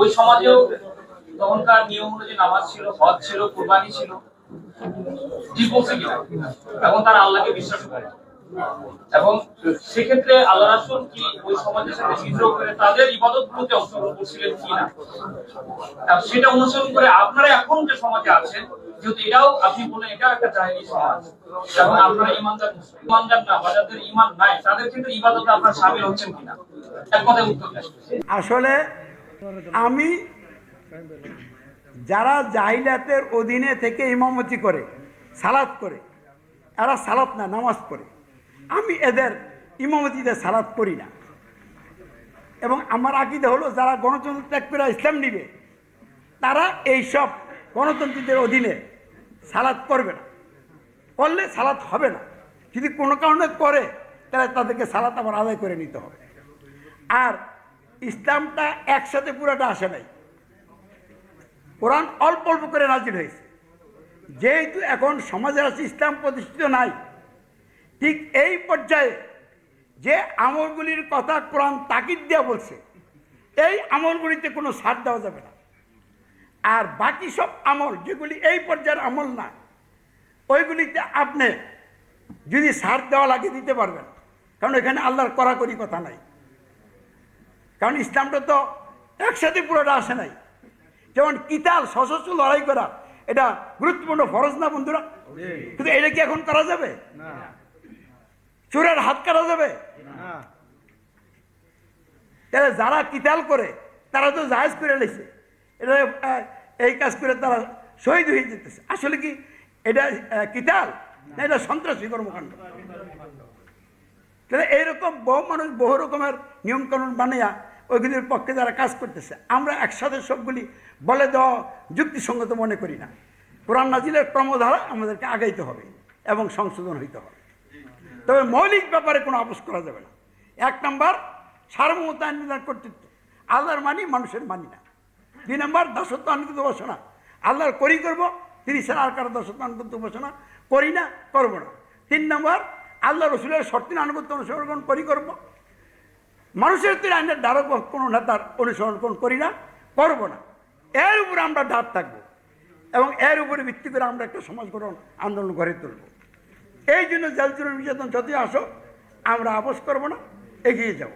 ওই সমাজেও তখনকার নিয়ম অনুযায়ী নামাজ ছিল, হজ ছিল, কুরবানি ছিল। ঠিক বলছে কিনা এবং তারা আল্লাহকে বিশ্বাস করে। এবং সেক্ষেত্রে আল্লাহ রাসুল কি ওই সমাজের সাথে বিদ্রোহ করে তাদের ইবাদত গুলোতে অংশগ্রহণ করছিলেন কিনা? আর সেটা অনুসরণ করে আপনারা এখন যে সমাজে আছেন, যেহেতু এটাও আপনি বলেন এটা একটা জাহেলি সমাজ। এবং আপনারা ইমানদার ইমানদার না বা যাদের ইমান নাই, তাদের ক্ষেত্রে ইবাদতে আপনারা সামিল হচ্ছেন কিনা? এক কথায় উত্তর আসলে আমি যারা জাহিলাতের অধীনে থেকে ইমামতি করে, সালাত করে, এরা সালাত না, নামাজ পড়ে। আমি এদের ইমামতিতে সালাত করি না। এবং আমার আকিদা হলো, যারা গণতন্ত্র ত্যাগ করে ইসলাম নিবে, তারা এইসব গণতন্ত্রীদের অধীনে সালাত করবে না। করলে সালাত হবে না। যদি কোনো কারণে করে, তাহলে তাদেরকে সালাত আবার আদায় করে নিতে হবে। আর ইসলামটা একসাথে পুরোটা আসে নাই। কোরআন অল্প অল্প করে নাজিল হয়েছে। যেহেতু এখন সমাজে আছে ইসলাম প্রতিষ্ঠিত নাই, ঠিক এই পর্যায়ে যে আমলগুলির কথা কোরআন তাকিদ দেওয়া বলছে, এই আমলগুলিতে কোনো ছাড় দেওয়া যাবে না। আর বাকি সব আমল, যেগুলি এই পর্যায়ের আমল না, ওইগুলিতে আপনি যদি ছাড় দেওয়া লাগে দিতে পারবেন, কারণ এখানে আল্লাহর কড়াকড়ি কথা নাই। কারণ ইসলামটা তো একসাথে পুরোটা আসে নাই। যেমন কিতাল সশস্ত্র লড়াই করা এটা গুরুত্বপূর্ণ ফরজ না বন্ধুরা? কিন্তু এটা কি এখন করা যাবে? চোরের হাত কাটা যাবে? তাহলে যারা কিতাল করে তারা তো জাহেজ করে লেছে এটা এই কাজ করে তারা শহীদ হয়ে যেতেছে। আসলে কি এটা কিতাল? না এটা সন্ত্রাসী কর্মকাণ্ড। তাহলে এইরকম বহু মানুষ বহু রকমের নিয়মকানুন বানিয়া ওইগুলির পক্ষে যারা কাজ করতেছে, আমরা একসাথে সবগুলি বলে দেওয়া যুক্তিসঙ্গত মনে করি না। কোরআন নাজিলের ক্রমধারা আমাদেরকে আগাইতে হবে এবং সংশোধন হইতে হবে। তবে মৌলিক ব্যাপারে কোনো আপোষ করা যাবে না। এক নম্বর সার্বভৌমতা আইন কর্তৃত্ব। আল্লাহর মানি মানুষের মানি না। দুই নম্বর, দাসত্ব আনুগত উপাসনা। আল্লাহর করি করব, তিনি ছাড়া আর কারও দাসত্ব আনুগত উপাসনা করি না, করব না। তিন নম্বর, আল্লাহ রসুলের শর্তিন আনুগত্য অনুসরণ করি করব মানুষের তীর আইনের দ্বারক কোনো নেতার অনুসরণ করি না, করব না। এর উপরে আমরা ডাক থাকব এবং এর উপরে ভিত্তি করে আমরা একটা সমাজ গঠন, আন্দোলন গড়ে তুলব। এই জন্য জেল নির্যাতন যতই আসো আমরা আপোষ করব না, এগিয়ে যাব।